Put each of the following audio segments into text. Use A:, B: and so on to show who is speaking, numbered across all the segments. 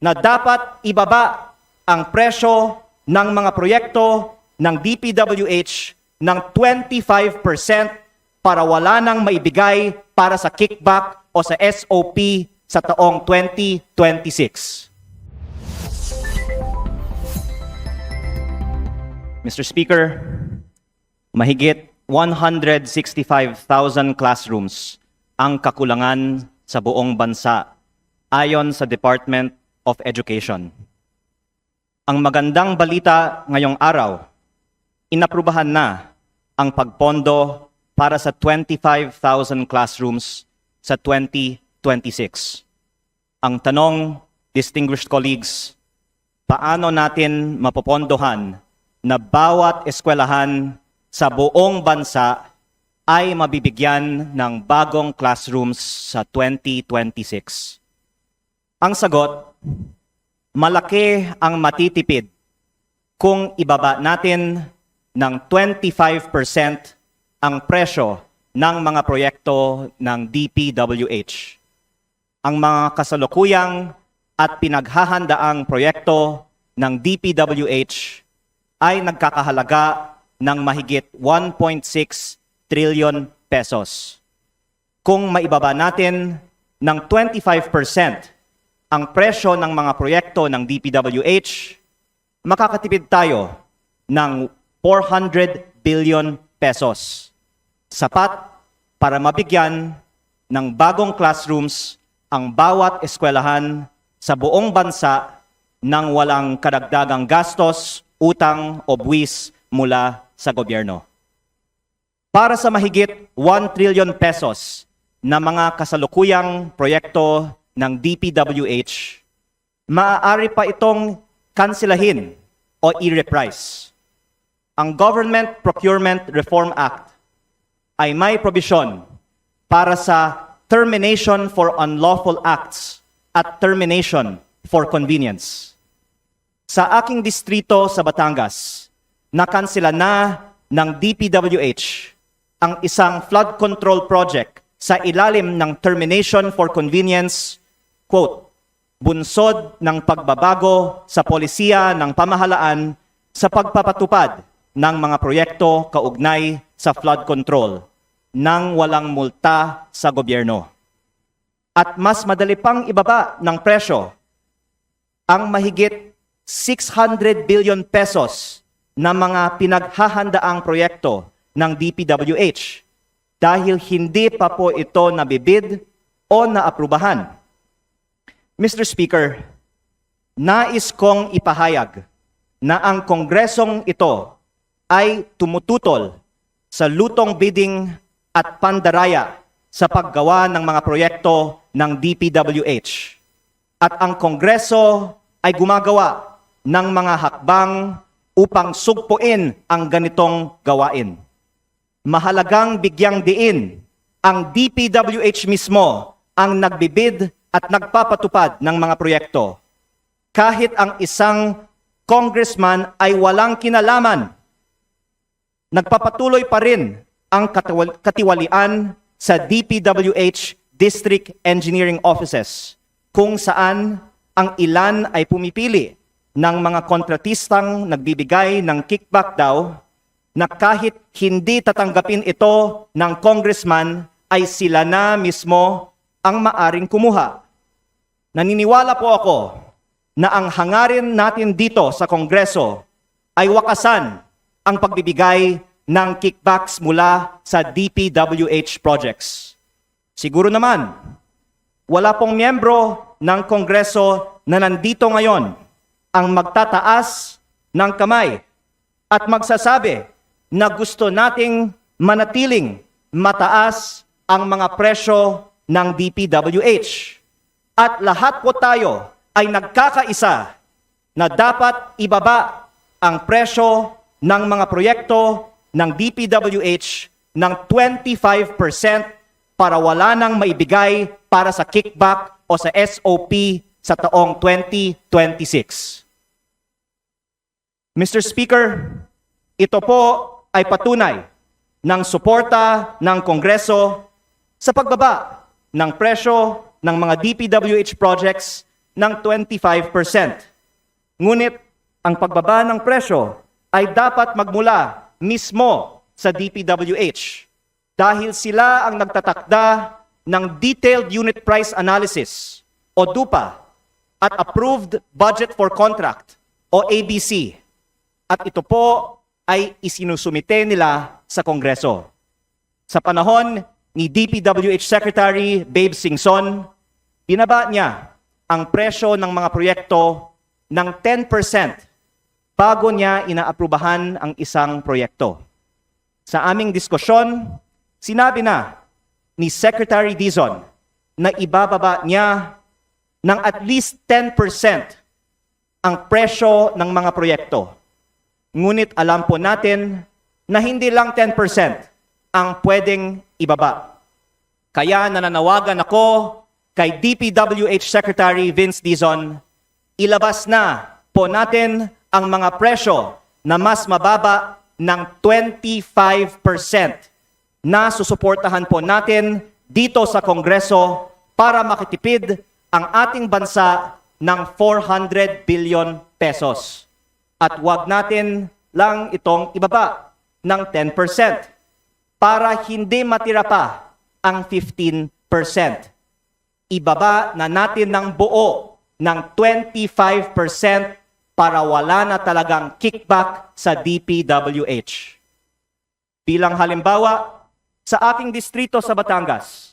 A: na dapat ibaba ang presyo ng mga proyekto ng DPWH ng 25% para wala nang maibigay para sa kickback o sa SOP sa taong 2026. Mr. Speaker, mahigit 165,000 classrooms ang kakulangan sa buong bansa ayon sa Department of Education. Ang magandang balita ngayong araw, inaprubahan na ang pagpondo para sa 25,000 classrooms sa 2026. Ang tanong, distinguished colleagues, paano natin mapopondohan na bawat eskwelahan sa buong bansa ay mabibigyan ng bagong classrooms sa 2026? Ang sagot, malaki ang matitipid kung ibaba natin ng 25% ang presyo ng mga proyekto ng DPWH. Ang mga kasalukuyang at pinaghahandaang proyekto ng DPWH ay nagkakahalaga ng mahigit 1.6 trillion pesos. Kung maibaba natin ng 25% ang presyo ng mga proyekto ng DPWH, makakatipid tayo ng 400 billion pesos. Sapat para mabigyan ng bagong classrooms ang bawat eskwelahan sa buong bansa nang walang kadagdagang gastos, utang o buwis mula sa gobyerno. Para sa mahigit 1 trillion pesos na mga kasalukuyang proyekto ng DPWH, maaari pa itong kansilahin o i-reprise. Ang Government Procurement Reform Act ay may probisyon para sa termination for unlawful acts at termination for convenience. Sa aking distrito sa Batangas, nakansela na ng DPWH ang isang flood control project sa ilalim ng termination for convenience, quote, bunsod ng pagbabago sa polisiya ng pamahalaan sa pagpapatupad ng mga proyekto kaugnay sa flood control nang walang multa sa gobyerno. At mas madali pang ibaba ng presyo ang mahigit 600 billion pesos na mga pinaghahandaang proyekto ng DPWH dahil hindi pa po ito nabibid o naaprubahan. Mr. Speaker, nais kong ipahayag na ang kongresong ito ay tumututol sa lutong bidding at pandaraya sa paggawa ng mga proyekto ng DPWH. At ang kongreso ay gumagawa ng mga hakbang upang sugpuin ang ganitong gawain. Mahalagang bigyang diin ang DPWH mismo ang nagbibid at nagpapatupad ng mga proyekto. Kahit ang isang congressman ay walang kinalaman, nagpapatuloy pa rin ang katiwal- katiwalian sa DPWH District Engineering Offices kung saan ang ilan ay pumipili ng mga kontratistang nagbibigay ng kickback daw na kahit hindi tatanggapin ito ng congressman ay sila na mismo ang maaring kumuha. Naniniwala po ako na ang hangarin natin dito sa Kongreso ay wakasan ang pagbibigay ng kickbacks mula sa DPWH projects. Siguro naman, wala pong miyembro ng Kongreso na nandito ngayon ang magtataas ng kamay at magsasabi na gusto nating manatiling mataas ang mga presyo ng DPWH. At lahat po tayo ay nagkakaisa na dapat ibaba ang presyo ng mga proyekto ng DPWH ng 25% para wala nang maibigay para sa kickback o sa SOP sa taong 2026. Mr. Speaker, ito po ay patunay ng suporta ng Kongreso sa pagbaba ng presyo ng mga DPWH projects ng 25%. Ngunit ang pagbaba ng presyo ay dapat magmula mismo sa DPWH dahil sila ang nagtatakda ng Detailed Unit Price Analysis o DUPA at Approved Budget for Contract o ABC. At ito po ay isinusumite nila sa Kongreso. Sa panahon ni DPWH Secretary Babe Singson, binaba niya ang presyo ng mga proyekto ng 10% bago niya inaaprubahan ang isang proyekto. Sa aming diskusyon, sinabi na ni Secretary Dizon na ibababa niya ng at least 10% ang presyo ng mga proyekto. Ngunit alam po natin na hindi lang 10% ang pwedeng ibaba. Kaya nananawagan ako kay DPWH Secretary Vince Dizon, ilabas na po natin ang mga presyo na mas mababa ng 25% na susuportahan po natin dito sa Kongreso para makitipid ang ating bansa ng 400 billion pesos. At wag natin lang itong ibaba ng 10% para hindi matira pa ang 15%. Ibaba na natin ng buo ng 25% para wala na talagang kickback sa DPWH. Bilang halimbawa, sa aking distrito sa Batangas,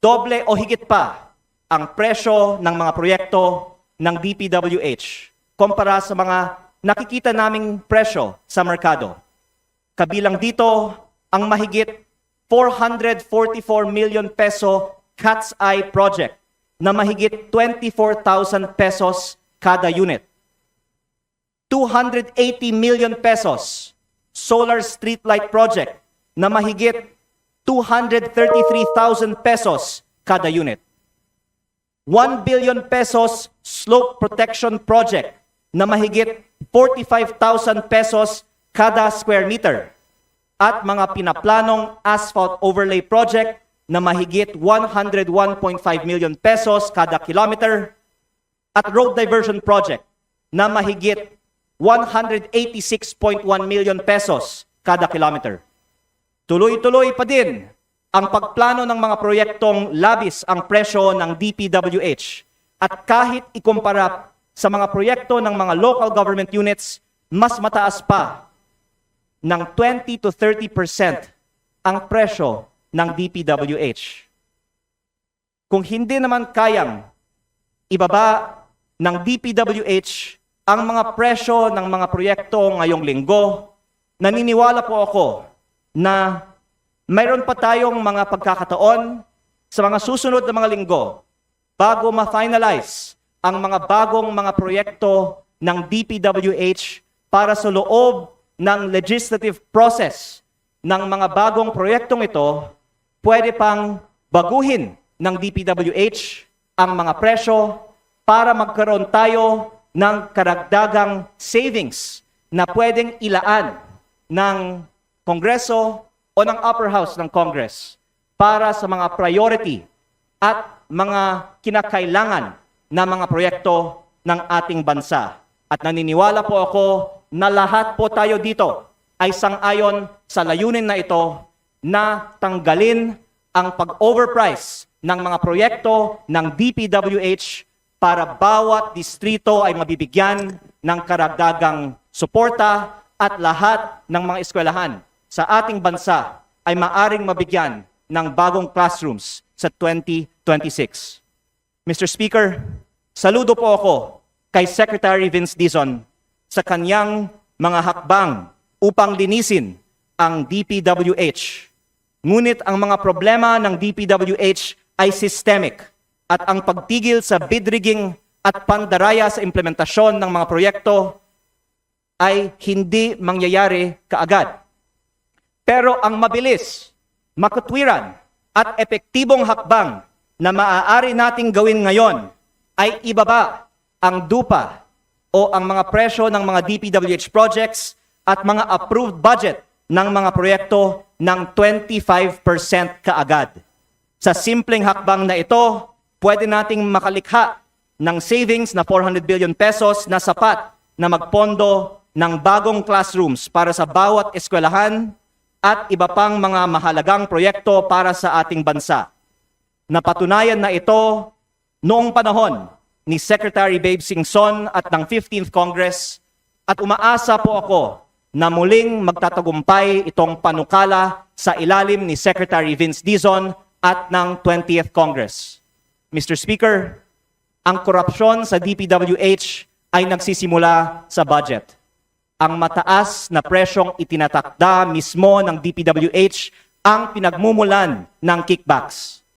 A: doble o higit pa ang presyo ng mga proyekto ng DPWH kumpara sa mga nakikita naming presyo sa merkado. Kabilang dito ang mahigit 444 million peso Cat's Eye project na mahigit 24,000 pesos kada unit. 280 million pesos solar streetlight project na mahigit 233,000 pesos kada unit. 1 billion pesos slope protection project na mahigit 45,000 pesos kada square meter at mga pinaplanong asphalt overlay project na mahigit 101.5 million pesos kada kilometer at road diversion project na mahigit 186.1 million pesos kada kilometer. Tuloy-tuloy pa din ang pagplano ng mga proyektong labis ang presyo ng DPWH at kahit ikumpara sa mga proyekto ng mga local government units, mas mataas pa ng 20 to 30% ang presyo ng DPWH. Kung hindi naman kayang ibaba ng DPWH ang mga presyo ng mga proyekto ngayong linggo, naniniwala po ako na mayroon pa tayong mga pagkakataon sa mga susunod na mga linggo bago ma-finalize ang mga bagong mga proyekto ng DPWH para sa loob ng legislative process ng mga bagong proyektong ito, pwede pang baguhin ng DPWH ang mga presyo para magkaroon tayo ng karagdagang savings na pwedeng ilaan ng Kongreso o ng upper house ng Congress para sa mga priority at mga kinakailangan na mga proyekto ng ating bansa. At naniniwala po ako na lahat po tayo dito ay sang-ayon sa layunin na ito na tanggalin ang pag-overprice ng mga proyekto ng DPWH para bawat distrito ay mabibigyan ng karagdagang suporta at lahat ng mga eskwelahan sa ating bansa ay maaring mabigyan ng bagong classrooms sa 2026. Mr. Speaker, saludo po ako kay Secretary Vince Dizon sa kanyang mga hakbang upang linisin ang DPWH. Ngunit ang mga problema ng DPWH ay systemic at ang pagtigil sa bid rigging at pandaraya sa implementasyon ng mga proyekto ay hindi mangyayari kaagad. Pero ang mabilis, makatwiran at epektibong hakbang na maaari nating gawin ngayon ay ibaba ang dupa o ang mga presyo ng mga DPWH projects at mga approved budget ng mga proyekto ng 25% kaagad. Sa simpleng hakbang na ito, pwede nating makalikha ng savings na 400 billion pesos na sapat na magpondo ng bagong classrooms para sa bawat eskwelahan at iba pang mga mahalagang proyekto para sa ating bansa. Napatunayan na ito noong panahon ni Secretary Babe Singson at ng 15th Congress at umaasa po ako na muling magtatagumpay itong panukala sa ilalim ni Secretary Vince Dizon at ng 20th Congress. Mr. Speaker, ang korupsyon sa DPWH ay nagsisimula sa budget. Ang mataas na presyong itinatakda mismo ng DPWH ang pinagmumulan ng kickbacks.